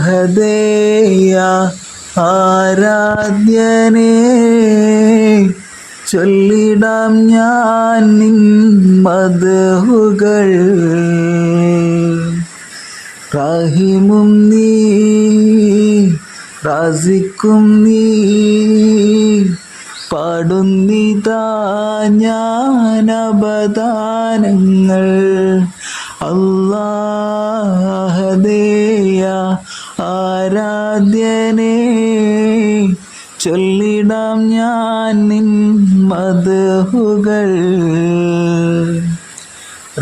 അല്ലാഹദേയ ആരാധ്യനെ ചൊല്ലിടാം ഞാൻ നിൻ മതഹുകൾ റഹിമും നീ റാസിക്കും നീ പാടുന്നിതാ ഞാനപദാനങ്ങൾ അല്ലാഹദേയ ആരാധ്യനെ ചൊല്ലിടാം ഞാൻ നിൻ മതഹുകൾ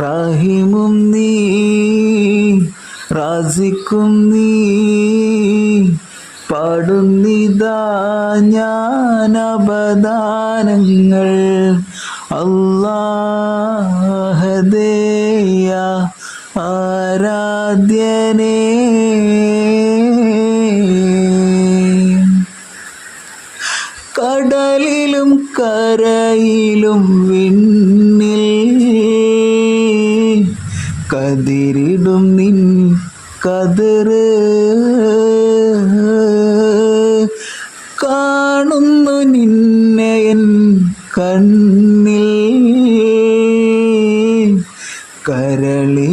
റാഹിമും നീ റാസിക്കും നീ പാടുന്നിതാ ഞാനപദാനങ്ങൾ അല്ലാഹദേയ ആരാധ്യനേ. കടലിലും കരയിലും വിണ്ണിൽ കതിരിടും നിൻ കതിര് കാണുന്നു നിന്നെ എൻ കണ്ണിൽ കരളിനുള്ളിൽ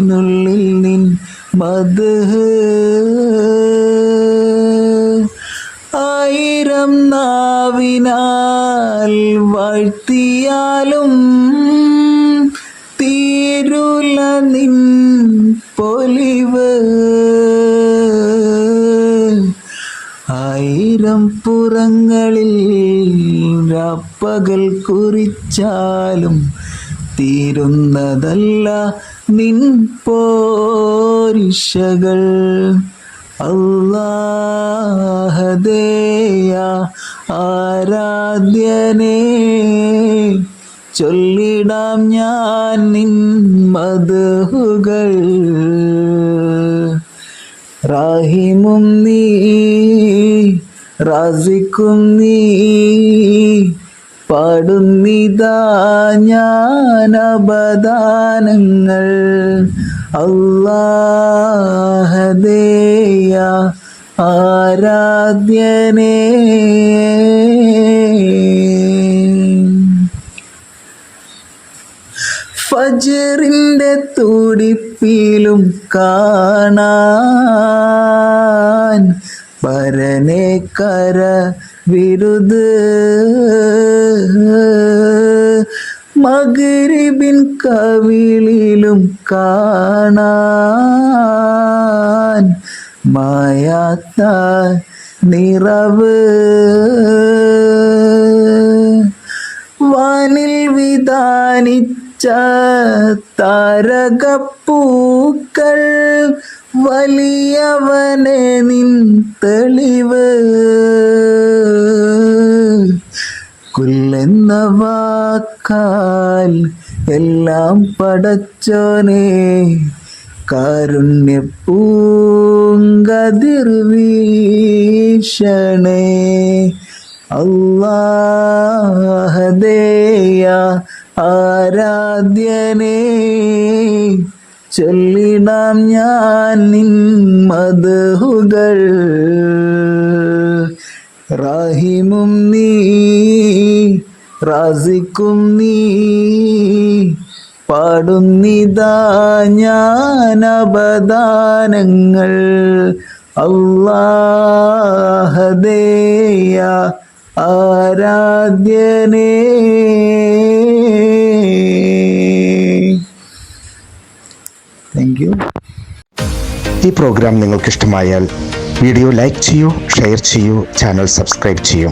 ആയിരം നാവിനാൽ വാഴ്ത്തിയാലും തീരുല നിൻ പൊലിവ്. ആയിരം പുറങ്ങളിൽ രാപ്പകൽ കുറിച്ചാലും തീരുന്നതല്ല നിൻ പോരിഷകൾ അല്ലാഹദേയ ആരാധ്യനേ ചൊല്ലിടാം ഞാൻ നിൻ മധുകൾ. റാഹിമും നീ റാസിക്കും നീ പാടുന്നിതാ ഞാനപദാനങ്ങൾ അല്ലാഹദേയ ആരാധ്യനേ. ഫജറിന്റെ തുടിപ്പിലും കാണാൻ പരനെ കര വിരുത് മകരിബിൻ കവിളിലും കാണാൻ മായാത്ത നിറവ്. വാനിൽ വിധാനിച്ച താരകപ്പൂക്കൾ വലിയവനെ നിൻ തെളിവ്. വാക്കാൽ എല്ലാം പടച്ചോനെ കാരുണ്യ പൂങ്കതിർവീഷണേ അല്ലാഹദേയ ആരാധ്യനെ ചൊല്ലിടാം ഞാൻ നിൻ മധുകൾ റാഹിമും നീ റാസിക്കും നീ പാടുന്നിതാ ഞാനപദാനങ്ങൾ അല്ലാഹദേയ ആരാധ്യനേ. താങ്ക് യു ഈ പ്രോഗ്രാം നിങ്ങൾക്ക് ഇഷ്ടമായാൽ വീഡിയോ ലൈക്ക് ചെയ്യൂ ഷെയർ ചെയ്യൂ ചാനൽ സബ്സ്ക്രൈബ് ചെയ്യൂ.